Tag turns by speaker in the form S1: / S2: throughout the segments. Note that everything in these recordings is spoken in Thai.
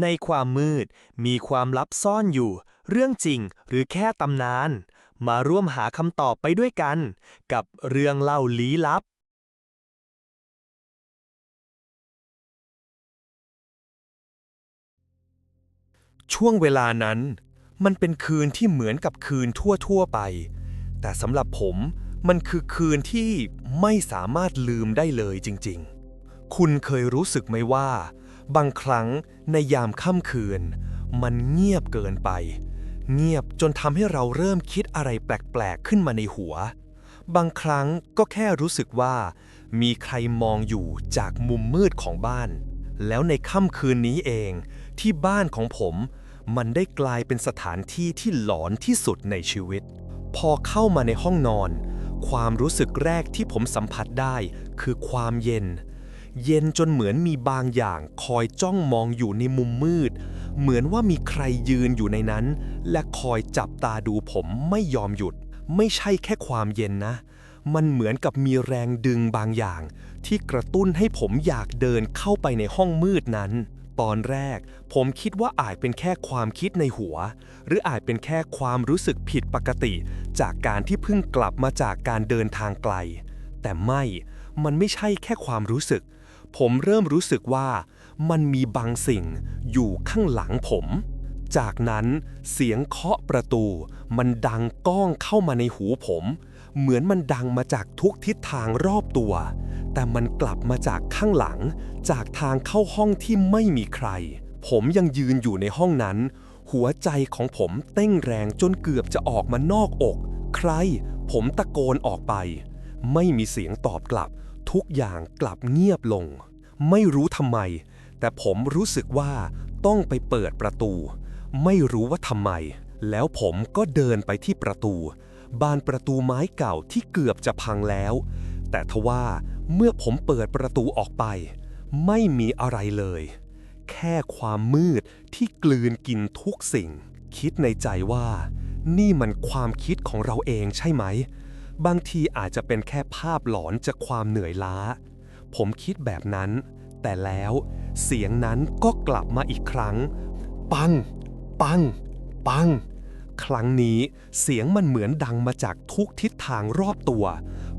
S1: ในความมืดมีความลับซ่อนอยู่ เรื่องจริงหรือแค่ตำนาน มาร่วมหาคำตอบไปด้วยกัน กับเรื่องเล่าลี้ลับ
S2: ช่วงเวลานั้น มันเป็นคืนที่เหมือนกับคืนทั่วๆไป แต่สำหรับผมมันคือคืนที่ไม่สามารถลืมได้เลยจริงๆ คุณเคยรู้สึกไหมว่า บางครั้งในยามค่ำคืน มันเงียบเกินไป เงียบจนทำให้เราเริ่มคิดอะไรแปลกๆขึ้นมาในหัว บางครั้งก็แค่รู้สึกว่า มีใครมองอยู่จากมุมมืดของบ้าน แล้วในค่ำคืนนี้เองที่บ้านของผม มันได้กลายเป็นสถานที่ที่หลอนที่สุดในชีวิต พอเข้ามาในห้องนอน ความรู้สึกแรกที่ผมสัมผัสได้คือความเย็น เย็นจนเหมือนมีบางอย่างคอยจ้องมองอยู่ในมุมมืด เหมือนว่ามีใครยืนอยู่ในนั้น และคอยจับตาดูผมไม่ยอมหยุด ไม่ใช่แค่ความเย็นนะ มันเหมือนกับมีแรงดึงบางอย่าง ที่กระตุ้นให้ผมอยากเดินเข้าไปในห้องมืดนั้น ตอนแรก ผมคิดว่าอาจเป็นแค่ความคิดในหัว หรืออาจเป็นแค่ความรู้สึกผิดปกติ จากการที่เพิ่งกลับมาจากการเดินทางไกล แต่ไม่ มันไม่ใช่แค่ความรู้สึก ผมเริ่มรู้สึกว่ามันมีบางสิ่งอยู่ข้างหลังผม จากนั้นเสียงเคาะประตู มันดังก้องเข้ามาในหูผม เหมือนมันดังมาจากทุกทิศทางรอบตัว แต่มันกลับมาจากข้างหลัง จากทางเข้าห้องที่ไม่มีใคร ผมยังยืนอยู่ในห้องนั้น หัวใจของผมเต้นแรงจนเกือบจะออกมานอกอก ใคร ผมตะโกนออกไป ไม่มีเสียงตอบกลับ ทุกอย่างกลับเงียบลง ไม่รู้ทำไม แต่ผมรู้สึกว่าต้องไปเปิดประตู ไม่รู้ว่าทำไม แล้วผมก็เดินไปที่ประตู บานประตูไม้เก่าที่เกือบจะพังแล้ว แต่ทว่าเมื่อผมเปิดประตูออกไป ไม่มีอะไรเลย แค่ความมืดที่กลืนกินทุกสิ่ง คิดในใจว่า นี่มันความคิดของเราเองใช่ไหม บางทีอาจจะเป็นแค่ภาพหลอนจากความเหนื่อยล้า ผมคิดแบบนั้น แต่แล้วเสียงนั้นก็กลับมาอีกครั้ง ปัง ปัง ปัง ครั้งนี้เสียงมันเหมือนดังมาจากทุกทิศทางรอบตัว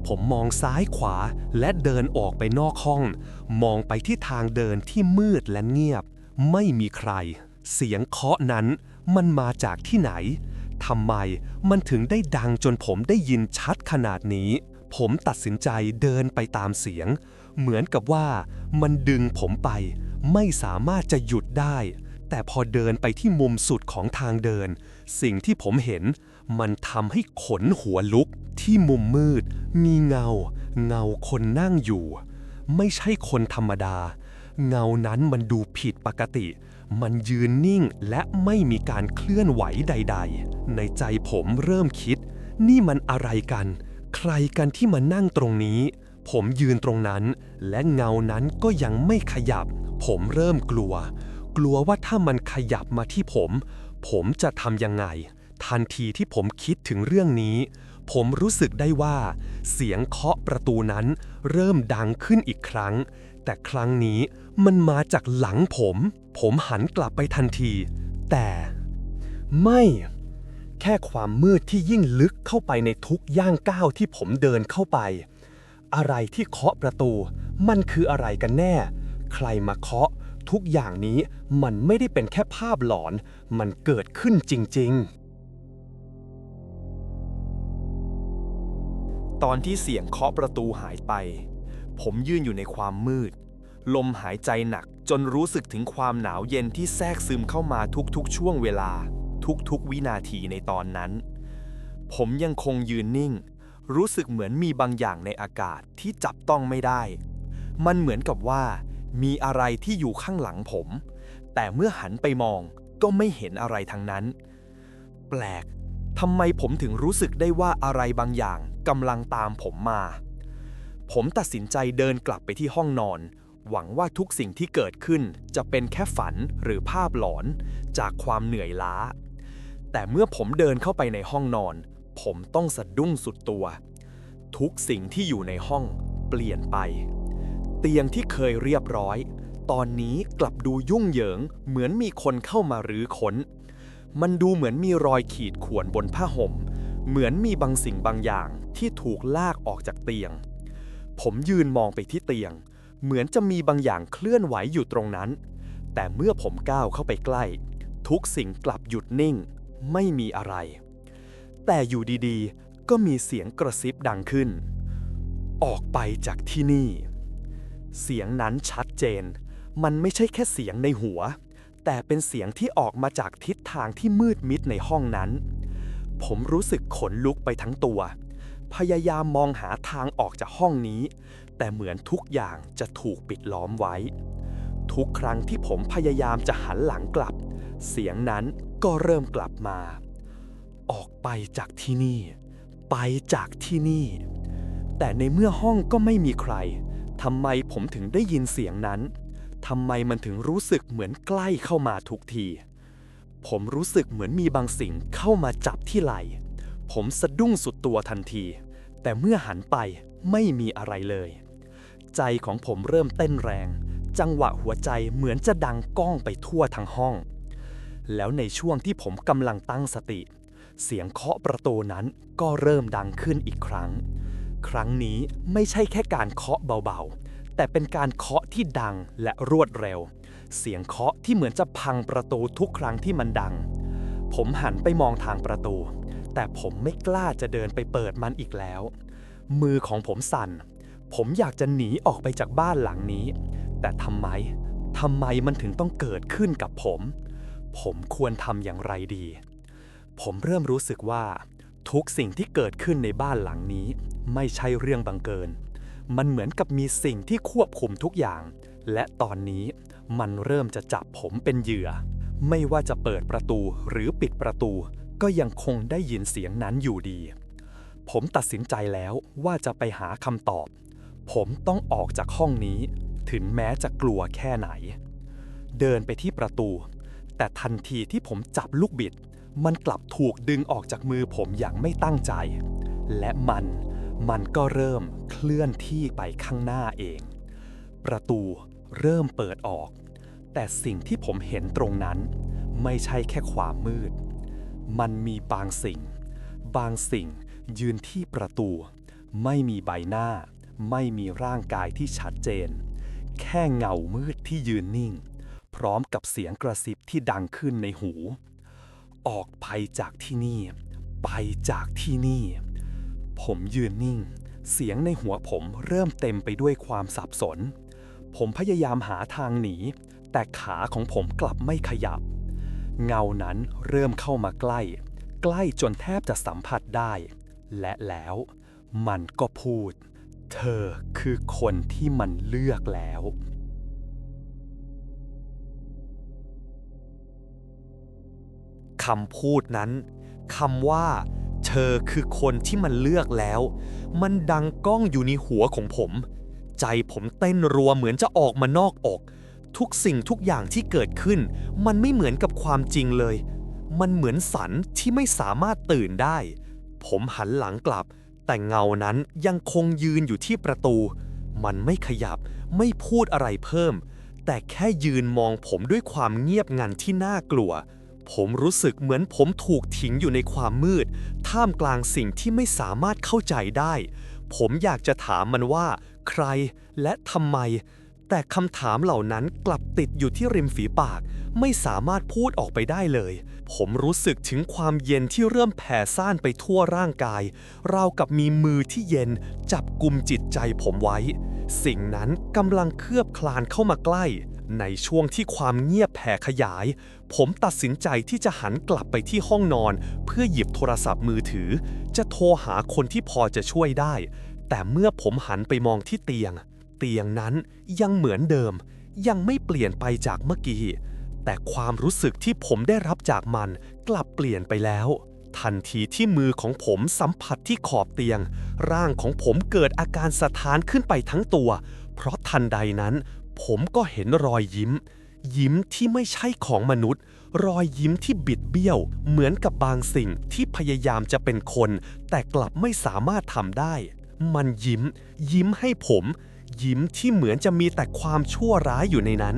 S2: ผมมองซ้ายขวาและเดินออกไปนอกห้อง มองไปที่ทางเดินที่มืดและเงียบ ไม่มีใคร เสียงเคาะนั้นมันมาจากที่ไหน ทำไม มันถึงได้ดังจนผมได้ยินชัดขนาดนี้ ผมตัดสินใจเดินไปตามเสียง เหมือนกับว่ามันดึงผมไป ไม่สามารถจะหยุดได้ แต่พอเดินไปที่มุมสุดของทางเดิน สิ่งที่ผมเห็น มันทำให้ขนหัวลุก ที่มุมมืด มีเงา เงาคนนั่งอยู่ ไม่ใช่คนธรรมดา เงานั้นมันดูผิดปกติ มันยืนนิ่งและไม่มีการเคลื่อนไหวใด ๆ ในใจผมเริ่มคิด นี่มันอะไรกัน ใครกันที่มานั่งตรงนี้ ผมยืนตรงนั้น และเงานั้นก็ยังไม่ขยับ ผมเริ่มกลัว กลัวว่าถ้ามันขยับมาที่ผม ผมจะทำยังไง ทันทีที่ผมคิดถึงเรื่องนี้ ผมรู้สึกได้ว่า เสียงเคาะประตูนั้น เริ่มดังขึ้นอีกครั้ง แต่ครั้งนี้มันมาจากหลังผม ผมหันกลับไปทันที แต่ไม่แค่ความมืดที่ยิ่งลึกเข้าไปในทุกย่างก้าวที่ผมเดินเข้าไป อะไรที่เคาะประตู มันคืออะไรกันแน่ ใครมาเคาะ ทุกอย่างนี้มันไม่ได้เป็นแค่ภาพหลอน มันเกิดขึ้นจริง ๆ
S1: ตอนที่เสียงเคาะประตูหายไป ผมยืนอยู่ในความมืด ลมหายใจหนักจนรู้สึกถึงความหนาวเย็นที่แทรกซึมเข้ามาทุกๆ ช่วงเวลา ทุกๆ วินาทีในตอนนั้น ผมยังคงยืนนิ่ง รู้สึกเหมือนมีบางอย่างในอากาศที่จับต้องไม่ได้ มันเหมือนกับว่า มีอะไรที่อยู่ข้างหลังผม แต่เมื่อหันไปมองก็ไม่เห็นอะไรทั้งนั้น แปลกทำไมผมถึงรู้สึกได้ว่าอะไรบางอย่างกำลังตามผมมา ผมตัดสินใจเดินกลับไปที่ห้องนอน หวังว่าทุกสิ่งที่เกิดขึ้นจะเป็นแค่ฝันหรือภาพหลอนจากความเหนื่อยล้า แต่เมื่อผมเดินเข้าไปในห้องนอน ผมต้องสะดุ้งสุดตัว ทุกสิ่งที่อยู่ในห้องเปลี่ยนไป เตียงที่เคยเรียบร้อย ตอนนี้กลับดูยุ่งเหยิงเหมือนมีคนเข้ามารื้อค้น มันดูเหมือนมีรอยขีดข่วนบนผ้าห่ม เหมือนมีบางสิ่งบางอย่างที่ถูกลากออกจากเตียง ผมยืนมองไปที่เตียง เหมือนจะมีบางอย่างเคลื่อนไหวอยู่ตรงนั้น แต่เมื่อผมก้าวเข้าไปใกล้ ทุกสิ่งกลับหยุดนิ่ง ไม่มีอะไร แต่อยู่ดีๆ ก็มีเสียงกระซิบดังขึ้น ออกไปจากที่นี่ เสียงนั้นชัดเจน มันไม่ใช่แค่เสียงในหัว แต่เป็นเสียงที่ออกมาจากทิศทางที่มืดมิดในห้องนั้น ผมรู้สึกขนลุกไปทั้งตัว พยายามมองหาทางออกจากห้องนี้ แต่เหมือนทุกอย่างจะถูกปิดล้อมไว้ ทุกครั้งที่ผมพยายามจะหันหลังกลับ เสียงนั้นก็เริ่มกลับมา ออกไปจากที่นี่ ไปจากที่นี่ แต่ในเมื่อห้องก็ไม่มีใครทำไมผมถึงได้ยินเสียงนั้นทำไมมันถึงรู้สึกเหมือนใกล้เข้ามาทุกที ผมรู้สึกเหมือนมีบางสิ่งเข้ามาจับที่ไหล่ ผมสะดุ้งสุดตัวทันที แต่เมื่อหันไปไม่มีอะไรเลย ใจของผมเริ่มเต้นแรง จังหวะหัวใจเหมือนจะดังก้องไปทั่วทั้งห้อง แล้วในช่วงที่ผมกำลังตั้งสติ เสียงเคาะประตูนั้นก็เริ่มดังขึ้นอีกครั้ง ครั้งนี้ไม่ใช่แค่การเคาะเบาๆ แต่เป็นการเคาะที่ดังและรวดเร็ว เสียงเคาะที่เหมือนจะพังประตูทุกครั้งที่มันดัง ผมหันไปมองทางประตู แต่ผมไม่กล้าจะเดินไปเปิดมันอีกแล้ว มือของผมสั่น ผมอยากจะหนีออกไปจากบ้านหลังนี้ แต่ทำไมทำไมมันถึงต้องเกิดขึ้นกับผม ผมควรทำอย่างไรดี ผมเริ่มรู้สึกว่า ทุกสิ่งที่เกิดขึ้นในบ้านหลังนี้ ไม่ใช่เรื่องบังเกิน มันเหมือนกับมีสิ่งที่ควบคุมทุกอย่าง และตอนนี้มันเริ่มจะจับผมเป็นเหยื่อ ไม่ว่าจะเปิดประตูหรือปิดประตู ก็ยังคงได้ยินเสียงนั้นอยู่ดี ผมตัดสินใจแล้วว่าจะไปหาคำตอบ ผมต้องออกจากห้องนี้ ถึงแม้จะกลัวแค่ไหน เดินไปที่ประตู แต่ทันทีที่ผมจับลูกบิด มันกลับถูกดึงออกจากมือผมอย่างไม่ตั้งใจ และมันมันก็เริ่มเคลื่อนที่ไปข้างหน้าเอง ประตูเริ่มเปิดออก แต่สิ่งที่ผมเห็นตรงนั้น ไม่ใช่แค่ความมืด มันมีบางสิ่ง บางสิ่งยืนที่ประตู ไม่มีใบหน้า ไม่มีร่างกายที่ชัดเจน แค่เงามืดที่ยืนนิ่ง พร้อมกับเสียงกระซิบที่ดังขึ้นในหู ออกไปจากที่นี่ ไปจากที่นี่ ผมยืนนิ่ง เสียงในหัวผมเริ่มเต็มไปด้วยความสับสน ผมพยายามหาทางหนี แต่ขาของผมกลับไม่ขยับ เงานั้นเริ่มเข้ามาใกล้ ใกล้จนแทบจะสัมผัสได้ และแล้วมันก็พูด เธอคือคนที่มันเลือกแล้ว
S2: คำพูดนั้นคำว่า เธอคือคนที่มันเลือกแล้ว มันดังก้องอยู่ในหัวของผม ใจผมเต้นรัวเหมือนจะออกมานอกอก ทุกสิ่งทุกอย่างที่เกิดขึ้น มันไม่เหมือนกับความจริงเลย มันเหมือนฝันที่ไม่สามารถตื่นได้ ผมหันหลังกลับ แต่เงานั้นยังคงยืนอยู่ที่ประตู มันไม่ขยับไม่พูดอะไรเพิ่ม แต่แค่ยืนมองผมด้วยความเงียบงันที่น่ากลัว ผมรู้สึกเหมือนผมถูกทิ้งอยู่ในความมืด ท่ามกลางสิ่งที่ไม่สามารถเข้าใจได้ ผมอยากจะถามมันว่า ใครและทำไม แต่คำถามเหล่านั้นกลับติดอยู่ที่ริมฝีปาก ไม่สามารถพูดออกไปได้เลย ผมรู้สึกถึงความเย็นที่เริ่มแผ่ซ่านไปทั่วร่างกาย ราวกับมีมือที่เย็นจับกุมจิตใจผมไว้ สิ่งนั้นกำลังเคลือบคลานเข้ามาใกล้ ในช่วงที่ความเงียบแผ่ขยาย ผมตัดสินใจที่จะหันกลับไปที่ห้องนอน เพื่อหยิบโทรศัพท์มือถือ จะโทรหาคนที่พอจะช่วยได้ แต่เมื่อผมหันไปมองที่เตียง เตียงนั้นยังเหมือนเดิม ยังไม่เปลี่ยนไปจากเมื่อกี้ แต่ความรู้สึกที่ผมได้รับจากมันกลับเปลี่ยนไปแล้ว ทันทีที่มือของผมสัมผัสที่ขอบเตียง ร่างของผมเกิดอาการสะท้านขึ้นไปทั้งตัว เพราะทันใดนั้น ผมก็เห็นรอยยิ้ม ยิ้มที่ไม่ใช่ของมนุษย์ รอยยิ้มที่บิดเบี้ยว เหมือนกับบางสิ่งที่พยายามจะเป็นคน แต่กลับไม่สามารถทำได้ มันยิ้ม ยิ้มให้ผม ยิ้มที่เหมือนจะมีแต่ความชั่วร้ายอยู่ในนั้น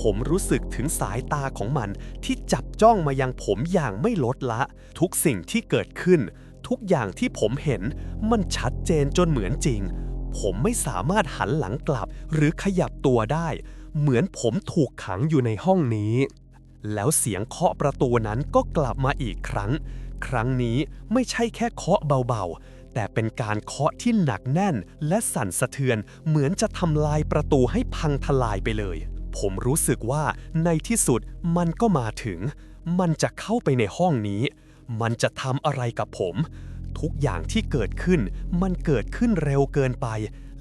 S2: ผมรู้สึกถึงสายตาของมันที่จับจ้องมายังผมอย่างไม่ลดละ ทุกสิ่งที่เกิดขึ้น ทุกอย่างที่ผมเห็น มันชัดเจนจนเหมือนจริง ผมไม่สามารถหันหลังกลับ หรือขยับตัวได้ เหมือนผมถูกขังอยู่ในห้องนี้ แล้วเสียงเคาะประตูนั้นก็กลับมาอีกครั้ง ครั้งนี้ไม่ใช่แค่เคาะเบาๆ แต่เป็นการเคาะที่หนักแน่นและสั่นสะเทือนเหมือนจะทำลายประตูให้พังทลายไปเลย ผมรู้สึกว่าในที่สุดมันก็มาถึง มันจะเข้าไปในห้องนี้ มันจะทำอะไรกับผม ทุกอย่างที่เกิดขึ้น มันเกิดขึ้นเร็วเกินไป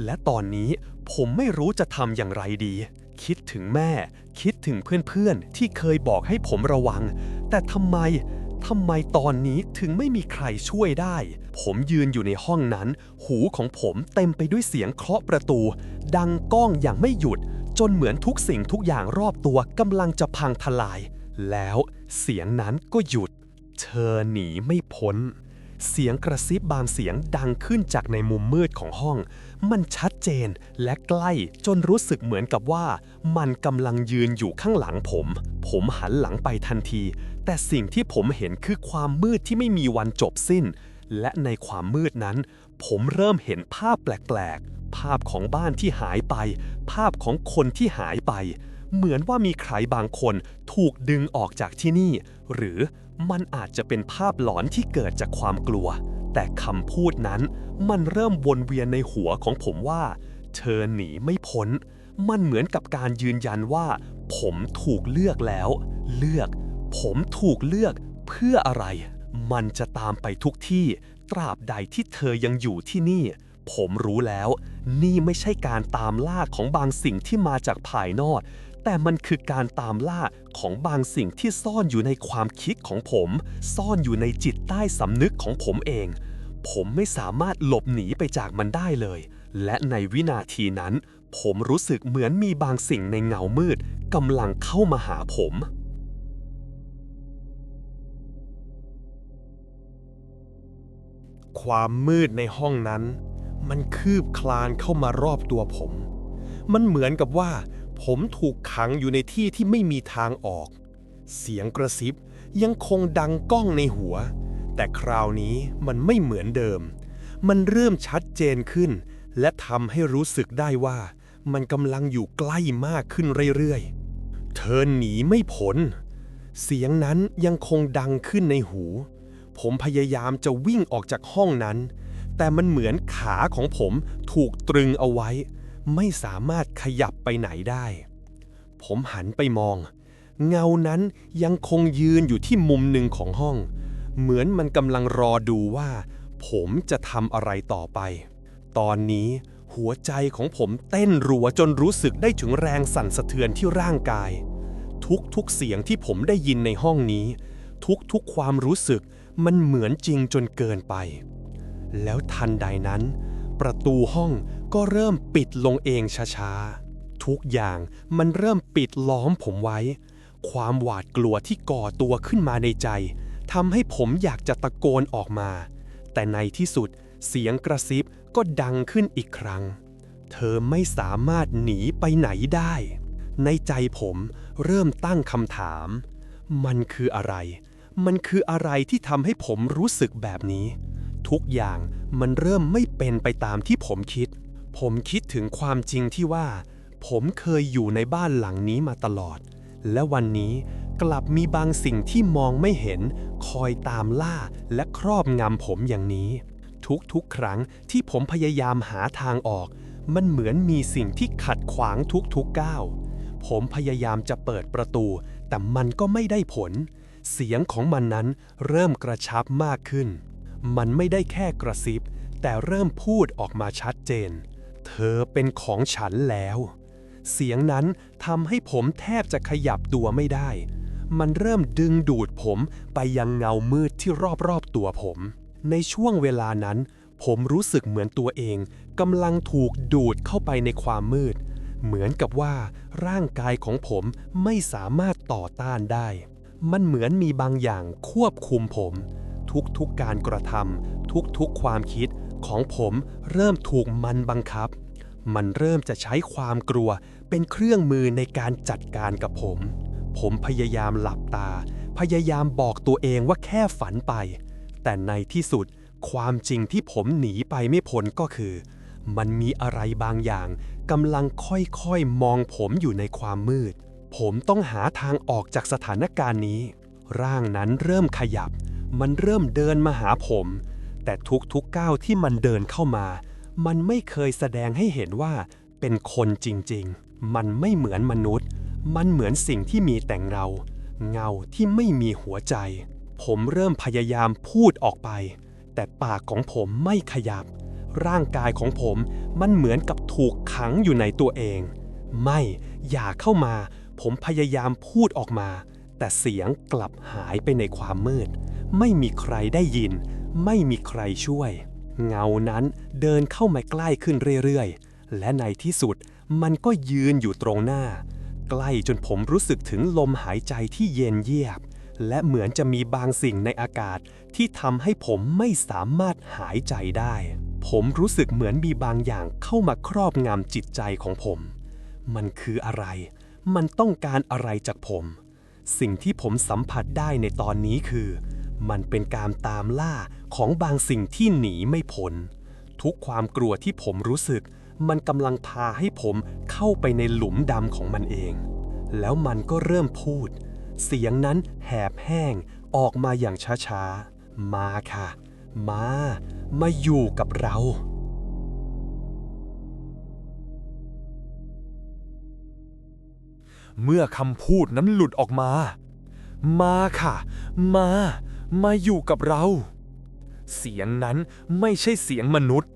S2: และตอนนี้ผมไม่รู้จะทำอย่างไรดี คิดถึงแม่ คิดถึงเพื่อนๆ ที่เคยบอกให้ผมระวัง แต่ทำไมทำไมตอนนี้ถึงไม่มีใครช่วยได้ ผมยืนอยู่ในห้องนั้น หูของผมเต็มไปด้วยเสียงเคาะประตู ดังก้องอย่างไม่หยุด จนเหมือนทุกสิ่งทุกอย่างรอบตัวกำลังจะพังทลาย แล้วเสียงนั้นก็หยุด เธอหนีไม่พ้น เสียงกระซิบบางเสียงดังขึ้นจากในมุมมืดของห้อง มันชัดเจนและใกล้จนรู้สึกเหมือนกับว่า มันกำลังยืนอยู่ข้างหลังผม ผมหันหลังไปทันที แต่สิ่งที่ผมเห็นคือความมืดที่ไม่มีวันจบสิ้น และในความมืดนั้น ผมเริ่มเห็นภาพแปลกๆ ภาพของบ้านที่หายไป ภาพของคนที่หายไป เหมือนว่ามีใครบางคนถูกดึงออกจากที่นี่ หรือมันอาจจะเป็นภาพหลอนที่เกิดจากความกลัว แต่คำพูดนั้น มันเริ่มวนเวียนในหัวของผมว่า เธอหนีไม่พ้น มันเหมือนกับการยืนยันว่า ผมถูกเลือกแล้ว เลือก ผมถูกเลือกเพื่ออะไร มันจะตามไปทุกที่ ตราบใดที่เธอยังอยู่ที่นี่ ผมรู้แล้ว นี่ไม่ใช่การตามล่าของบางสิ่งที่มาจากภายนอก แต่มันคือการตามล่าของบางสิ่งที่ซ่อนอยู่ในความคิดของผม ซ่อนอยู่ในจิตใต้สำนึกของผมเอง ผมไม่สามารถหลบหนีไปจากมันได้เลย และในวินาทีนั้น ผมรู้สึกเหมือนมีบางสิ่งในเงามืดกำลังเข้ามาหาผม ความมืดในห้องนั้น มันคืบคลานเข้ามารอบตัวผม มันเหมือนกับว่า ผมถูกขังอยู่ในที่ที่ไม่มีทางออก เสียงกระซิบยังคงดังก้องในหัว แต่คราวนี้มันไม่เหมือนเดิม มันเริ่มชัดเจนขึ้น และทำให้รู้สึกได้ว่า มันกำลังอยู่ใกล้มากขึ้นเรื่อยๆ เธอหนีไม่พ้นเสียงนั้นยังคงดังขึ้นในหู ผมพยายามจะวิ่งออกจากห้องนั้น แต่มันเหมือนขาของผมถูกตรึงเอาไว้ ไม่สามารถขยับไปไหนได้ ผมหันไปมอง เงานั้นยังคงยืนอยู่ที่มุมหนึ่งของห้อง เหมือนมันกำลังรอดูว่า ผมจะทำอะไรต่อไป ตอนนี้หัวใจของผมเต้นรัวจนรู้สึกได้ถึงแรงสั่นสะเทือนที่ร่างกาย ทุกๆเสียงที่ผมได้ยินในห้องนี้ ทุกๆความรู้สึกมันเหมือนจริงจนเกินไป แล้วทันใดนั้น ประตูห้องก็เริ่มปิดลงเองช้าๆ ทุกอย่างมันเริ่มปิดล้อมผมไว้ ความหวาดกลัวที่ก่อตัวขึ้นมาในใจทำให้ผมอยากจะตะโกนออกมา แต่ในที่สุดเสียงกระซิบก็ดังขึ้นอีกครั้ง เธอไม่สามารถหนีไปไหนได้ ในใจผมเริ่มตั้งคำถาม มันคืออะไร มันคืออะไรที่ทำให้ผมรู้สึกแบบนี้ ทุกอย่างมันเริ่มไม่เป็นไปตามที่ผมคิด ผมคิดถึงความจริงที่ว่า ผมเคยอยู่ในบ้านหลังนี้มาตลอด และวันนี้กลับมีบางสิ่งที่มองไม่เห็น คอยตามล่าและครอบงำผมอย่างนี้ ทุกๆ ครั้งที่ผมพยายามหาทางออก มันเหมือนมีสิ่งที่ขัดขวางทุกๆก้าวผมพยายามจะเปิดประตู แต่มันก็ไม่ได้ผล เสียงของมันนั้นเริ่มกระชับมากขึ้น มันไม่ได้แค่กระซิบ แต่เริ่มพูดออกมาชัดเจน เธอเป็นของฉันแล้ว เสียงนั้นทำให้ผมแทบจะขยับตัวไม่ได้ มันเริ่มดึงดูดผมไปยังเงามืดที่รอบๆตัวผม ในช่วงเวลานั้น ผมรู้สึกเหมือนตัวเองกำลังถูกดูดเข้าไปในความมืด เหมือนกับว่าร่างกายของผมไม่สามารถต่อต้านได้ มันเหมือนมีบางอย่างควบคุมผม ทุกๆกการกระทำทุกๆความคิดของผมเริ่มถูกมันบังคับ มันเริ่มจะใช้ความกลัวเป็นเครื่องมือในการจัดการกับผม ผมพยายามหลับตา พยายามบอกตัวเองว่าแค่ฝันไป แต่ในที่สุดความจริงที่ผมหนีไปไม่พ้นก็คือ มันมีอะไรบางอย่างกำลังค่อยๆมองผมอยู่ในความมืด ผมต้องหาทางออกจากสถานการณ์นี้ ร่างนั้นเริ่มขยับ มันเริ่มเดินมาหาผม แต่ทุกๆก้าวที่มันเดินเข้ามา มันไม่เคยแสดงให้เห็นว่าเป็นคนจริงๆ มันไม่เหมือนมนุษย์ มันเหมือนสิ่งที่มีแต่งเงาเงาที่ไม่มีหัวใจ ผมเริ่มพยายามพูดออกไป แต่ปากของผมไม่ขยับ ร่างกายของผมมันเหมือนกับถูกขังอยู่ในตัวเอง ไม่ อย่าเข้ามา ผมพยายามพูดออกมา แต่เสียงกลับหายไปในความมืด ไม่มีใครได้ยิน ไม่มีใครช่วย เงานั้นเดินเข้ามาใกล้ขึ้นเรื่อยๆ และในที่สุดมันก็ยืนอยู่ตรงหน้า ใกล้จนผมรู้สึกถึงลมหายใจที่เย็นเยียบ และเหมือนจะมีบางสิ่งในอากาศที่ทำให้ผมไม่สามารถหายใจได้ ผมรู้สึกเหมือนมีบางอย่างเข้ามาครอบงำจิตใจของผม มันคืออะไร มันต้องการอะไรจากผม สิ่งที่ผมสัมผัสได้ในตอนนี้คือ มันเป็นการตามล่าของบางสิ่งที่หนีไม่พ้น ทุกความกลัวที่ผมรู้สึก มันกำลังพาให้ผมเข้าไปในหลุมดำของมันเอง แล้วมันก็เริ่มพูด เสียงนั้นแหบแห้งออกมาอย่างช้าๆ มาค่ะ มา มาอยู่กับเรา
S1: เมื่อคำพูดนั้นหลุดออกมา มาค่ะ มา มาอยู่กับเรา เสียงนั้นไม่ใช่เสียงมนุษย์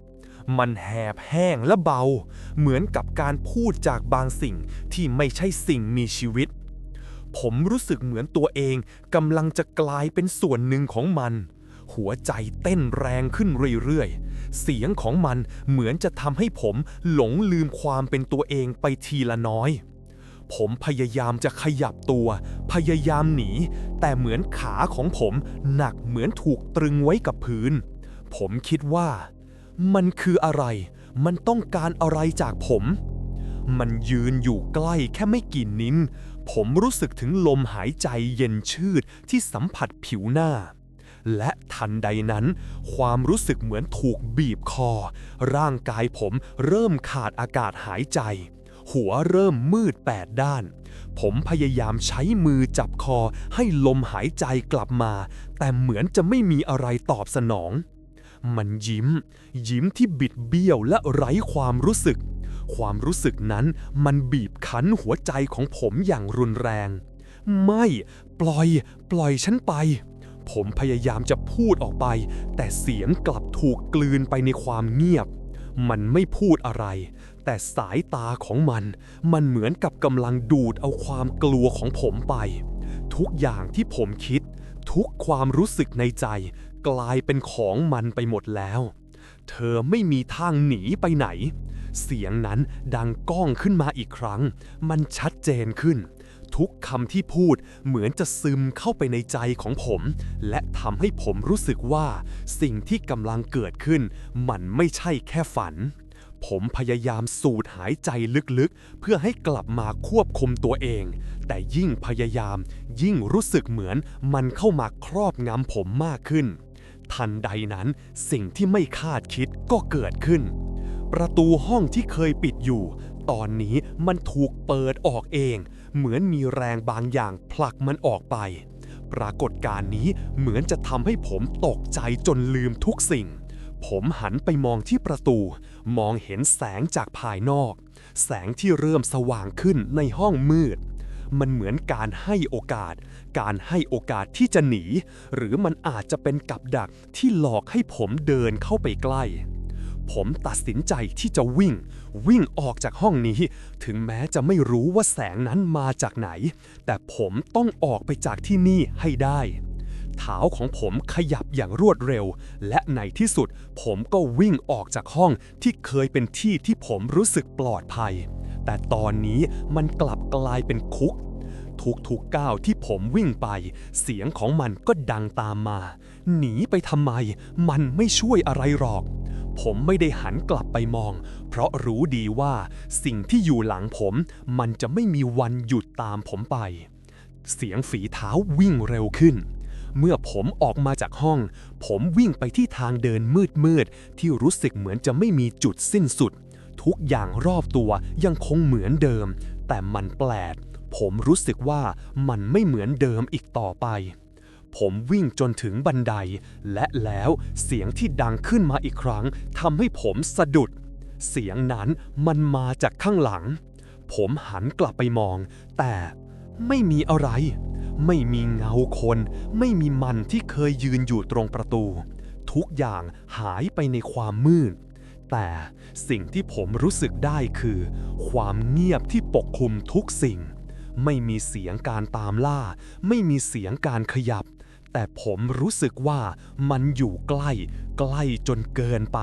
S1: มันแหบแห้งและเบา เหมือนกับการพูดจากบางสิ่งที่ไม่ใช่สิ่งมีชีวิต ผมรู้สึกเหมือนตัวเองกำลังจะกลายเป็นส่วนหนึ่งของมัน หัวใจเต้นแรงขึ้นเรื่อยๆ เสียงของมันเหมือนจะทำให้ผมหลงลืมความเป็นตัวเองไปทีละน้อย ผมพยายามจะขยับตัว พยายามหนี แต่เหมือนขาของผมหนักเหมือนถูกตรึงไว้กับพื้น ผมคิดว่า มันคืออะไร มันต้องการอะไรจากผม มันยืนอยู่ใกล้แค่ไม่กี่นิ้น ผมรู้สึกถึงลมหายใจเย็นชืดที่สัมผัสผิวหน้า และทันใดนั้น ความรู้สึกเหมือนถูกบีบคอ ร่างกายผมเริ่มขาดอากาศหายใจ หัวเริ่มมืดแปดด้าน ผมพยายามใช้มือจับคอให้ลมหายใจกลับมา แต่เหมือนจะไม่มีอะไรตอบสนอง มันยิ้ม ยิ้มที่บิดเบี้ยวและไร้ความรู้สึก ความรู้สึกนั้นมันบีบคั้นหัวใจของผมอย่างรุนแรง ไม่ ปล่อย ปล่อยฉันไปผมพยายามจะพูดออกไป แต่เสียงกลับถูกกลืนไปในความเงียบ มันไม่พูดอะไร แต่สายตาของมันมันเหมือนกับกำลังดูดเอาความกลัวของผมไป ทุกอย่างที่ผมคิด ทุกความรู้สึกในใจ กลายเป็นของมันไปหมดแล้ว เธอไม่มีทางหนีไปไหน เสียงนั้นดังก้องขึ้นมาอีกครั้ง มันชัดเจนขึ้น ทุกคำที่พูดเหมือนจะซึมเข้าไปในใจของผม และทำให้ผมรู้สึกว่า สิ่งที่กำลังเกิดขึ้น มันไม่ใช่แค่ฝัน ผมพยายามสูดหายใจลึกๆ เพื่อให้กลับมาควบคุมตัวเอง แต่ยิ่งพยายาม ยิ่งรู้สึกเหมือนมันเข้ามาครอบงำผมมากขึ้น ทันใดนั้นสิ่งที่ไม่คาดคิดก็เกิดขึ้น ประตูห้องที่เคยปิดอยู่ ตอนนี้มันถูกเปิดออกเอง เหมือนมีแรงบางอย่างผลักมันออกไป ปรากฏการณ์นี้เหมือนจะทำให้ผมตกใจจนลืมทุกสิ่ง ผมหันไปมองที่ประตู มองเห็นแสงจากภายนอก แสงที่เริ่มสว่างขึ้นในห้องมืด มันเหมือนการให้โอกาส การให้โอกาสที่จะหนี หรือมันอาจจะเป็นกับดักที่หลอกให้ผมเดินเข้าไปใกล้ ผมตัดสินใจที่จะวิ่ง วิ่งออกจากห้องนี้ ถึงแม้จะไม่รู้ว่าแสงนั้นมาจากไหน แต่ผมต้องออกไปจากที่นี่ให้ได้ เท้าของผมขยับอย่างรวดเร็ว และในที่สุดผมก็วิ่งออกจากห้องที่เคยเป็นที่ที่ผมรู้สึกปลอดภัย แต่ตอนนี้มันกลับกลายเป็นคุกทุกๆก้าวที่ผมวิ่งไป เสียงของมันก็ดังตามมา หนีไปทำไม มันไม่ช่วยอะไรหรอก
S3: ผมไม่ได้หันกลับไปมอง เพราะรู้ดีว่าสิ่งที่อยู่หลังผม มันจะไม่มีวันหยุดตามผมไป เสียงฝีเท้าวิ่งเร็วขึ้น เมื่อผมออกมาจากห้อง ผมวิ่งไปที่ทางเดินมืดๆ ที่รู้สึกเหมือนจะไม่มีจุดสิ้นสุด ทุกอย่างรอบตัวยังคงเหมือนเดิม แต่มันแปลก ผมรู้สึกว่ามันไม่เหมือนเดิมอีกต่อไป ผมวิ่งจนถึงบันได และแล้วเสียงที่ดังขึ้นมาอีกครั้งทำให้ผมสะดุด เสียงนั้นมันมาจากข้างหลัง ผมหันกลับไปมอง แต่ไม่มีอะไร ไม่มีเงาคน ไม่มีมันที่เคยยืนอยู่ตรงประตู ทุกอย่างหายไปในความมืด แต่สิ่งที่ผมรู้สึกได้คือ ความเงียบที่ปกคลุมทุกสิ่ง ไม่มีเสียงการตามล่า ไม่มีเสียงการขยับ แต่ผมรู้สึกว่ามันอยู่ใกล้ ใกล้จนเกินไป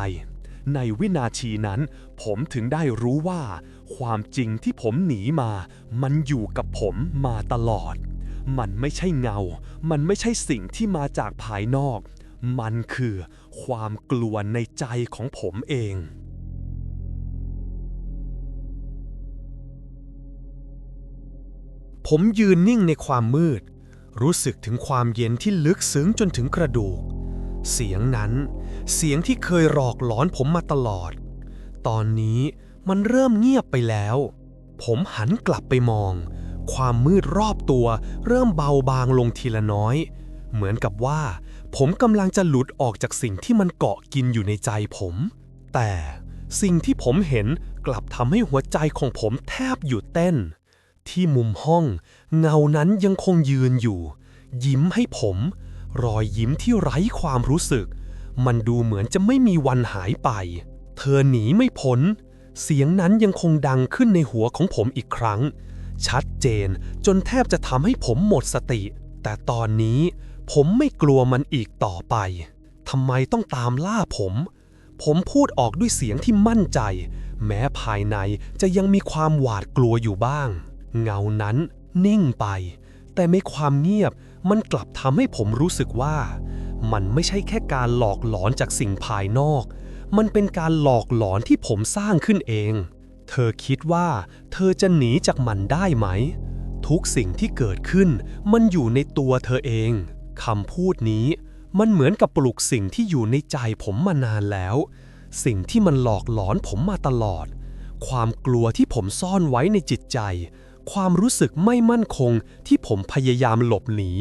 S3: ในวินาทีนั้น ผมถึงได้รู้ว่า ความจริงที่ผมหนีมา มันอยู่กับผมมาตลอด มันไม่ใช่เงา มันไม่ใช่สิ่งที่มาจากภายนอก มันคือความกลัวในใจของผมเอง
S2: ผมยืนนิ่งในความมืด รู้สึกถึงความเย็นที่ลึกซึ้งจนถึงกระดูก เสียงนั้น เสียงที่เคยหลอกหลอนผมมาตลอด ตอนนี้มันเริ่มเงียบไปแล้ว ผมหันกลับไปมอง ความมืดรอบตัว เริ่มเบาบางลงทีละน้อย เหมือนกับว่า ผมกำลังจะหลุดออกจากสิ่งที่มันเกาะกินอยู่ในใจผม แต่สิ่งที่ผมเห็นกลับทำให้หัวใจของผมแทบหยุดเต้น ที่มุมห้อง เงานั้นยังคงยืนอยู่ ยิ้มให้ผม รอยยิ้มที่ไร้ความรู้สึก มันดูเหมือนจะไม่มีวันหายไป เธอหนีไม่พ้น เสียงนั้นยังคงดังขึ้นในหัวของผมอีกครั้ง ชัดเจน จนแทบจะทำให้ผมหมดสติ แต่ตอนนี้ผมไม่กลัวมันอีกต่อไปทำไมต้องตามล่าผม ผมพูดออกด้วยเสียงที่มั่นใจ แม้ภายในจะยังมีความหวาดกลัวอยู่บ้าง เงานั้นนิ่งไป แต่ในความเงียบมันกลับทำให้ผมรู้สึกว่า มันไม่ใช่แค่การหลอกหลอนจากสิ่งภายนอก มันเป็นการหลอกหลอนที่ผมสร้างขึ้นเอง เธอคิดว่าเธอจะหนีจากมันได้ไหม ทุกสิ่งที่เกิดขึ้นมันอยู่ในตัวเธอเองคำพูดนี้มันเหมือนกับปลุกสิ่งที่อยู่ในใจผมมานานแล้ว สิ่งที่มันหลอกหลอนผมมาตลอด ความกลัวที่ผมซ่อนไว้ในจิตใจ ความรู้สึกไม่มั่นคงที่ผมพยายามหลบหนี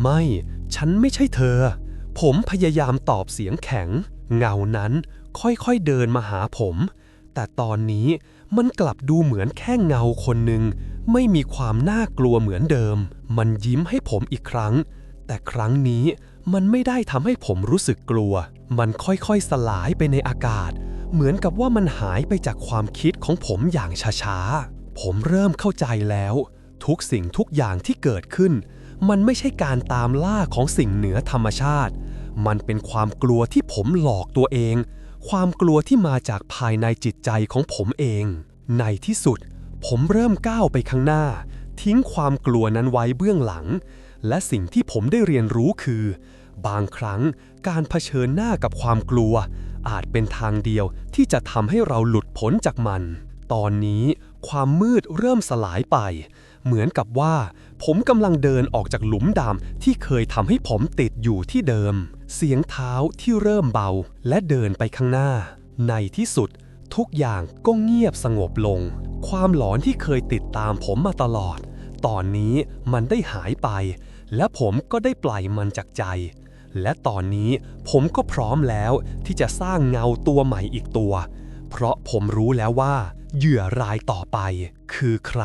S2: ไม่ ฉันไม่ใช่เธอ ผมพยายามตอบเสียงแข็ง เงานั้นค่อยๆเดินมาหาผม แต่ตอนนี้ มันกลับดูเหมือนแค่เงาคนหนึ่งไม่มีความน่ากลัวเหมือนเดิม มันยิ้มให้ผมอีกครั้ง แต่ครั้งนี้มันไม่ได้ทำให้ผมรู้สึกกลัว มันค่อยๆสลายไปในอากาศ เหมือนกับว่ามันหายไปจากความคิดของผมอย่างช้าๆ ผมเริ่มเข้าใจแล้ว ทุกสิ่งทุกอย่างที่เกิดขึ้น มันไม่ใช่การตามล่าของสิ่งเหนือธรรมชาติ มันเป็นความกลัวที่ผมหลอกตัวเอง ความกลัวที่มาจากภายในจิตใจของผมเอง ในที่สุด ผมเริ่มก้าวไปข้างหน้า ทิ้งความกลัวนั้นไว้เบื้องหลัง และสิ่งที่ผมได้เรียนรู้คือ บางครั้งการเผชิญหน้ากับความกลัว อาจเป็นทางเดียวที่จะทำให้เราหลุดพ้นจากมัน ตอนนี้ความมืดเริ่มสลายไป เหมือนกับว่า ผมกำลังเดินออกจากหลุมดำที่เคยทำให้ผมติดอยู่ที่เดิม เสียงเท้าที่เริ่มเบาและเดินไปข้างหน้า ในที่สุดทุกอย่างก็เงียบสงบลง ความหลอนที่เคยติดตามผมมาตลอด ตอนนี้มันได้หายไป และผมก็ได้ปล่อยมันจากใจ และตอนนี้ผมก็พร้อมแล้วที่จะสร้างเงาตัวใหม่อีกตัว เพราะผมรู้แล้วว่า เหยื่อรายต่อไปคือใคร